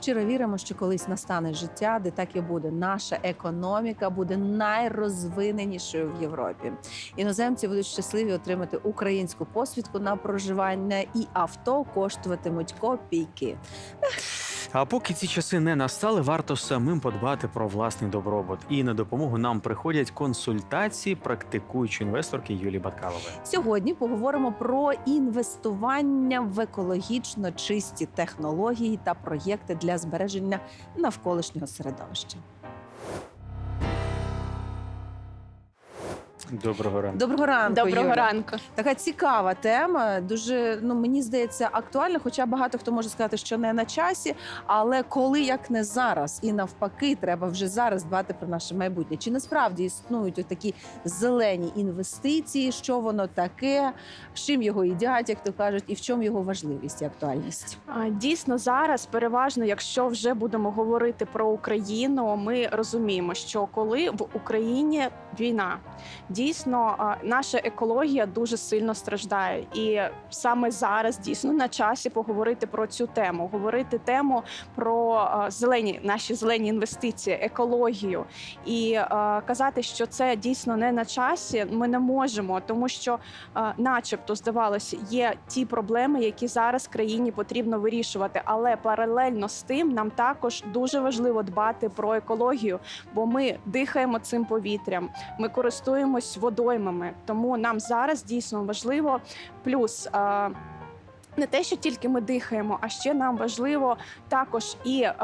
Щиро віримо, що колись настане життя, де так і буде. Наша економіка буде найрозвиненішою в Європі. Іноземці будуть щасливі отримати українську посвідку на проживання, і авто коштуватимуть копійки. А поки ці часи не настали, варто самим подбати про власний добробут. І на допомогу нам приходять консультації практикуючої інвесторки Юлії Баткалової. Сьогодні поговоримо про інвестування в екологічно чисті технології та проєкти для збереження навколишнього середовища. Доброго ранку. Доброго ранку. Доброго Юля. ранку. Така цікава тема, дуже ну мені здається актуальна. Хоча багато хто може сказати, що не на часі. Але коли як не зараз, і навпаки, треба вже зараз дбати про наше майбутнє. Чи насправді існують такі зелені інвестиції? Що воно таке? З чим його їдять, як то кажуть, і в чому його важливість і актуальність? Дійсно, зараз переважно, якщо вже будемо говорити про Україну, ми розуміємо, що коли в Україні війна, дійсно наша екологія дуже сильно страждає, і саме зараз дійсно на часі поговорити про цю тему, говорити тему про зелені наші зелені інвестиції, екологію і казати, що це дійсно не на часі. Ми не можемо, тому що, начебто, здавалося, є ті проблеми, які зараз країні потрібно вирішувати. Але паралельно з тим нам також дуже важливо дбати про екологію, бо ми дихаємо цим повітрям, ми користуємось водоймами. Тому нам зараз дійсно важливо плюс. Не те, що тільки ми дихаємо, а ще нам важливо також і е,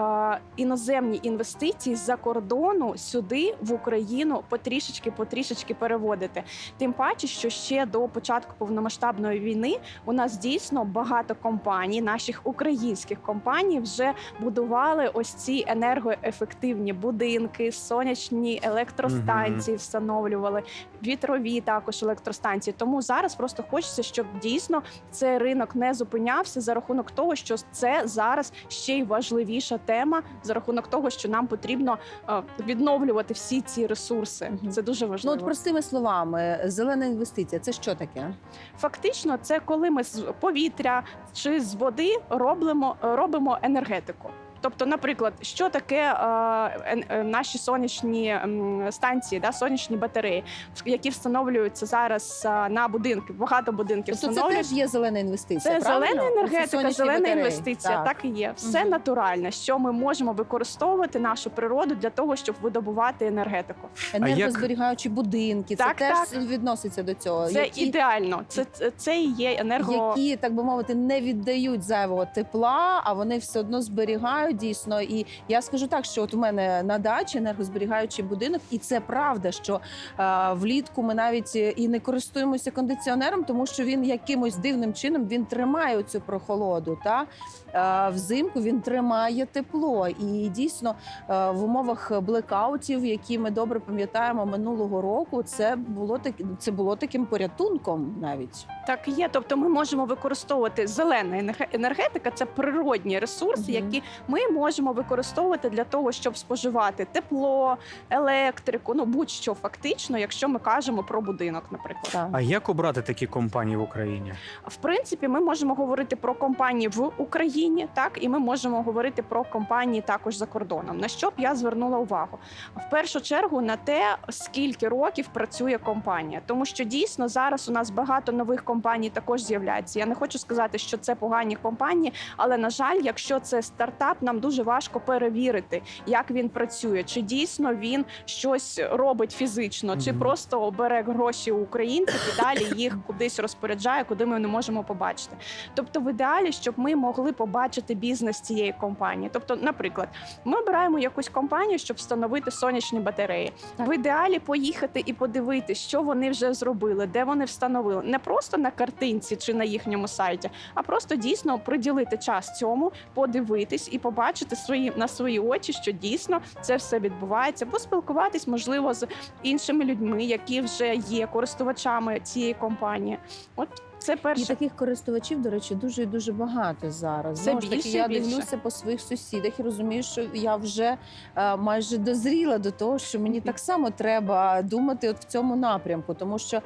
іноземні інвестиції з-за кордону сюди в Україну потрішечки потрішечки переводити. Тим паче, що ще до початку повномасштабної війни у нас дійсно багато компаній, наших українських компаній, вже будували ось ці енергоефективні будинки, сонячні електростанції встановлювали, вітрові також електростанції. Тому зараз просто хочеться, щоб дійсно цей ринок не зупинявся за рахунок того, що це зараз ще й важливіша тема за рахунок того, що нам потрібно е, відновлювати всі ці ресурси. Це дуже Ну важливо. от простими словами, зелена інвестиція це що таке? Фактично, це коли ми з повітря чи з води робимо, робимо енергетику. Тобто, наприклад, що таке е, е, наші сонячні м, станції, да, сонячні батареї, які встановлюються зараз е, на будинки, багато будинків Тобто це теж є зелена інвестиція. Це правильно? зелена енергетика, сонячні зелена батареї. інвестиція. Так. і є. Все Мгм. натуральне, що ми можемо використовувати нашу природу для того, щоб видобувати енергетику. енергозберігаючі будинки. Так, це теж відноситься до цього. Це які, ідеально. Це, це, це і є енерго. які, так би мовити, не віддають зайвого тепла, а вони все одно зберігають дійсно. І я скажу так, що от у мене на дачі енергозберігаючий будинок, і це правда, що е, влітку ми навіть і не користуємося кондиціонером, тому що він якимось дивним чином він тримає цю прохолоду. Та е, взимку він тримає тепло. І дійсно е, в умовах блекаутів, які ми добре пам'ятаємо минулого року, це було так, це було таким порятунком навіть. Так є. Тобто ми можемо використовувати зелена енерге- енергетика, це природні ресурси, Мгм. які ми можемо використовувати для того, щоб споживати тепло, електрику, ну будь-що фактично, якщо ми кажемо про будинок, наприклад. Так. А як обрати такі компанії в Україні? В принципі, ми можемо говорити про компанії в Україні, так і ми можемо говорити про компанії також за кордоном. На що б я звернула увагу? В першу чергу на те, скільки років працює компанія, тому що дійсно зараз у нас багато нових компаній також з'являється. Я не хочу сказати, що це погані компанії, але на жаль, якщо це стартап, нам дуже важко перевірити, як він працює, чи дійсно він щось робить фізично, чи просто бере гроші у українців і далі їх кудись розпоряджає, куди ми не можемо побачити. Тобто, в ідеалі, щоб ми могли побачити бізнес цієї компанії. Тобто, наприклад, ми обираємо якусь компанію, щоб встановити сонячні батареї. Так. В ідеалі поїхати і подивитися, що вони вже зробили, де вони встановили, не просто на картинці чи на їхньому сайті, а просто дійсно приділити час цьому, подивитись і побачити свої на свої очі, що дійсно це все відбувається, поспілкуватись, можливо, з іншими людьми, які вже є користувачами цієї компанії. От це І таких користувачів, до речі, дуже і дуже багато зараз. Це ж таки, я більше. дивлюся по своїх сусідах і розумію, що я вже е, майже дозріла до того, що мені так само треба думати от в цьому напрямку, тому що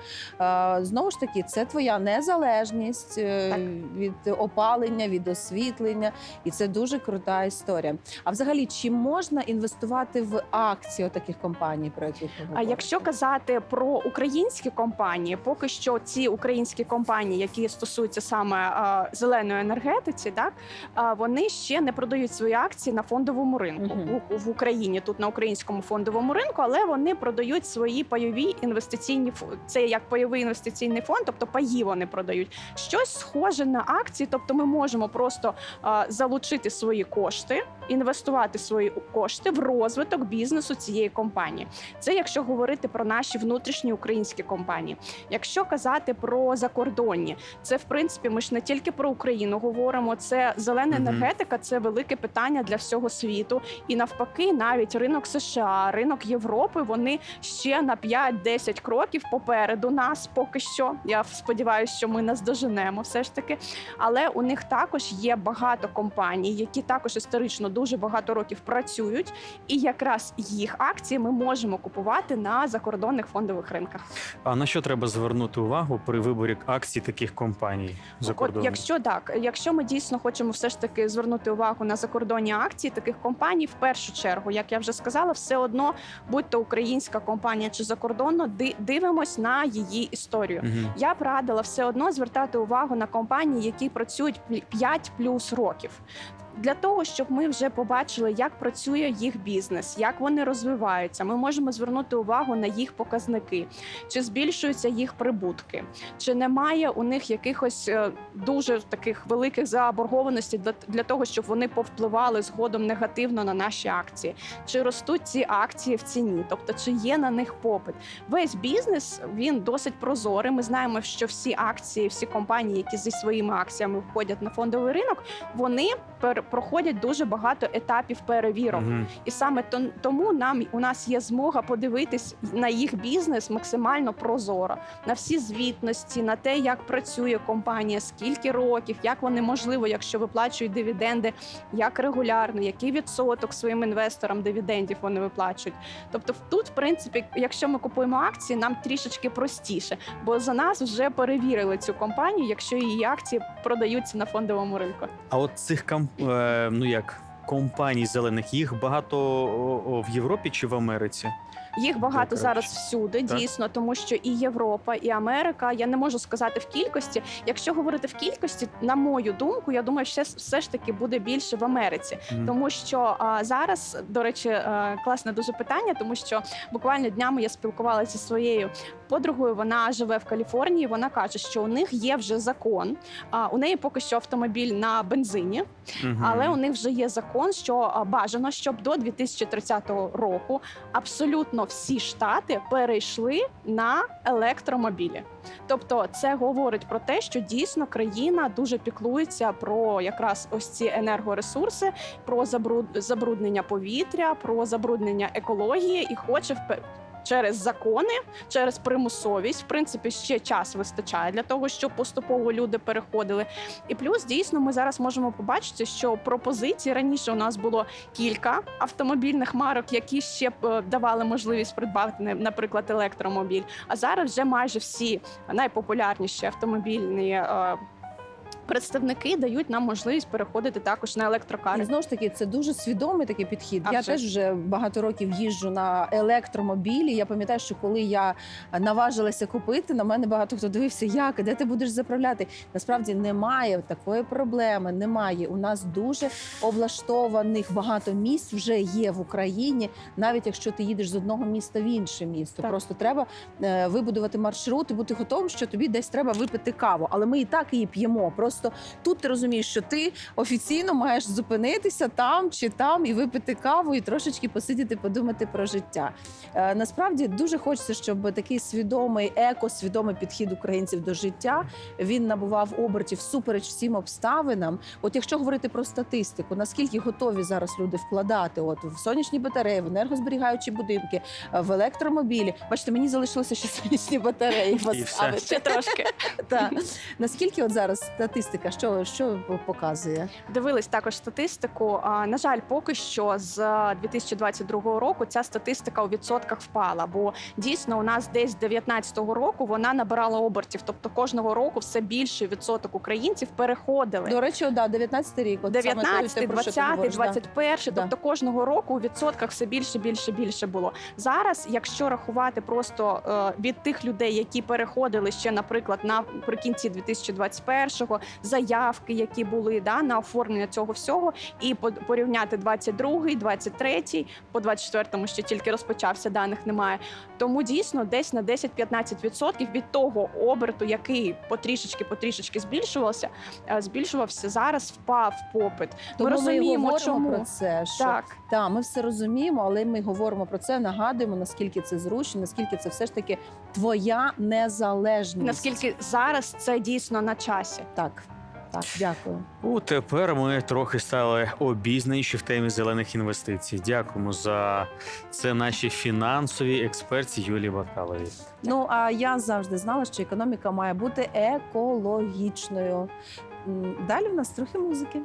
е, знову ж таки це твоя незалежність е, від опалення, від освітлення, і це дуже крута історія. А взагалі, чи можна інвестувати в акції таких компаній, про які ви А якщо казати про українські компанії, поки що ці українські компанії, які стосуються саме зеленої енергетиці, так вони ще не продають свої акції на фондовому ринку Мгм. у, в Україні, тут на українському фондовому ринку, але вони продають свої пайові інвестиційні це як пайовий інвестиційний фонд, тобто паї вони продають щось схоже на акції. Тобто, ми можемо просто залучити свої кошти, інвестувати свої кошти в розвиток бізнесу цієї компанії. Це якщо говорити про наші внутрішні українські компанії. Якщо казати про закордонні, це в принципі ми ж не тільки про Україну говоримо. Це зелена енергетика, це велике питання для всього світу. І навпаки, навіть ринок США, ринок Європи, вони ще на 5-10 кроків попереду нас. Поки що. Я сподіваюся, що ми наздоженемо все ж таки. Але у них також є багато компаній, які також історично дуже багато років працюють, і якраз їх акції ми можемо купувати на закордонних фондових ринках. А на що треба звернути увагу при виборі акцій таких компаній за От кордоном? якщо так, якщо ми дійсно хочемо все ж таки звернути увагу на закордонні акції таких компаній, в першу чергу, як я вже сказала, все одно будь то українська компанія чи закордонна, ди- дивимось на її історію. Мгм. Я б радила все одно звертати увагу на компанії, які працюють 5 плюс років. Для того щоб ми вже побачили, як працює їх бізнес, як вони розвиваються, ми можемо звернути увагу на їх показники, чи збільшуються їх прибутки, чи немає у них якихось е, дуже таких великих заборгованостей для, того, щоб вони повпливали згодом негативно на наші акції, чи ростуть ці акції в ціні, тобто чи є на них попит. Весь бізнес він досить прозорий. Ми знаємо, що всі акції, всі компанії, які зі своїми акціями входять на фондовий ринок, вони пер- проходять дуже багато етапів перевірок. Мгм. І саме тому нам у нас є змога подивитись на їх бізнес максимально прозоро, на всі звітності, на те, як працює компанія, скільки років, як вони можливо, якщо виплачують дивіденди, як регулярно, який відсоток своїм інвесторам дивідендів вони виплачують. Тобто, тут, в принципі, якщо ми купуємо акції, нам трішечки простіше, бо за нас вже перевірили цю компанію, якщо її акції продаються на фондовому ринку. А от цих кам... е, ну як компаній зелених їх багато в Європі чи в Америці? Їх багато коротше. зараз всюди, Так. дійсно, тому що і Європа, і Америка. Я не можу сказати в кількості. Якщо говорити в кількості, на мою думку, я думаю, що все ж таки буде більше в Америці, Мгм. тому що а, зараз, до речі, е, класне дуже питання, тому що буквально днями я спілкувалася зі своєю подругою. Вона живе в Каліфорнії. Вона каже, що у них є вже закон. А у неї поки що автомобіль на бензині. Мгм. Але у них вже є закон, що а, бажано, щоб до 2030 року абсолютно всі штати перейшли на електромобілі. Тобто, це говорить про те, що дійсно країна дуже піклується про якраз ось ці енергоресурси, про забруд... забруднення повітря, про забруднення екології і хоче Через закони, через примусовість, в принципі, ще час вистачає для того, щоб поступово люди переходили. І плюс дійсно ми зараз можемо побачити, що пропозицій раніше у нас було кілька автомобільних марок, які ще б е, давали можливість придбати, наприклад, електромобіль. А зараз вже майже всі найпопулярніші автомобільні. Представники дають нам можливість переходити також на І електрокари. знову ж таки, це дуже свідомий такий підхід. А я вже теж вже багато років їжджу на електромобілі. Я пам'ятаю, що коли я наважилася купити, на мене багато хто дивився, як де ти будеш заправляти. Насправді немає такої проблеми. Немає. У нас дуже облаштованих багато місць вже є в Україні, навіть якщо ти їдеш з одного міста в інше місто. Так. Просто треба е, вибудувати маршрут і бути готовим, що тобі десь треба випити каву. Але ми і так її п'ємо. Просто Просто тут ти розумієш, що ти офіційно маєш зупинитися там чи там і випити каву, і трошечки посидіти, подумати про життя. Е, насправді дуже хочеться, щоб такий свідомий еко-свідомий підхід українців до життя він набував обертів всупереч всім обставинам. От якщо говорити про статистику, наскільки готові зараз люди вкладати от в сонячні батареї, в енергозберігаючі будинки, е, в електромобілі. Бачите, мені залишилося ще сонячні батареї поставити. Ще трошки. Та. Наскільки от зараз статистика, що, що показує? Дивились також статистику. На жаль, поки що з 2022 року ця статистика у відсотках впала. Бо дійсно у нас десь з 19-го року вона набирала обертів. Тобто кожного року все більший відсоток українців переходили. До речі, да, 19 рік. От саме те, 19, про 20, говориш, да. 21, Да. тобто кожного року у відсотках все більше, більше, більше було. Зараз, якщо рахувати просто е, від тих людей, які переходили ще, наприклад, наприкінці 2021-го, заявки, які були да, на оформлення цього всього, і по- порівняти 22-й, 23-й, по 24-му ще тільки розпочався, даних немає. Тому дійсно десь на 10-15% від того оберту, який потрішечки потрішечки збільшувався, е, збільшувався зараз, впав попит. Тому ми розуміємо, говоримо чому про це. Що так. Та, ми все розуміємо, але ми говоримо про це, нагадуємо, наскільки це зручно, наскільки це все ж таки твоя незалежність. Наскільки зараз це дійсно на часі? так, так, дякую. У тепер ми трохи стали обізнаніші в темі зелених інвестицій. Дякуємо за це наші фінансові експерті Юлії Бакалові. Ну а я завжди знала, що економіка має бути екологічною. Далі в нас трохи музики.